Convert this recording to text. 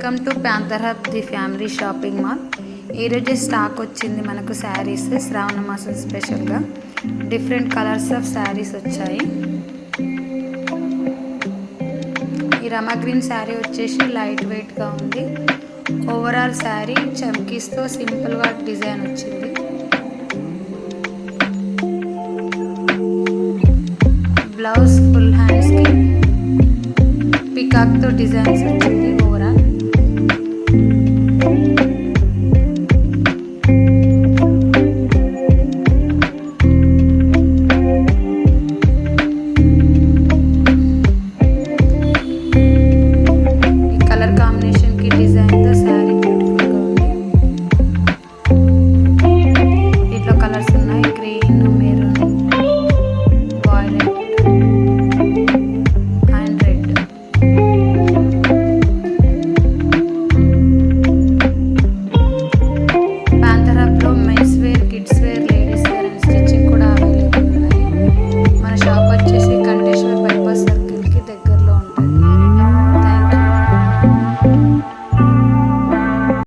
Welcome to Panther Hub the family shopping mall ఈరోజు stock వచ్చింది మనకు శారీస్ శ్రావణ మాసం స్పెషల్గా డిఫరెంట్ కలర్స్ ఆఫ్ శారీస్ వచ్చాయి. ఈ రమా గ్రీన్ శారీ వచ్చేసి లైట్ వెయిట్గా ఉంది. ఓవరాల్ శారీ చమ్కీస్తో సింపుల్గా డిజైన్ వచ్చింది. బ్లౌజ్ ఫుల్ హ్యాండ్స్కి పికాక్తో డిజైన్స్ వచ్చింది.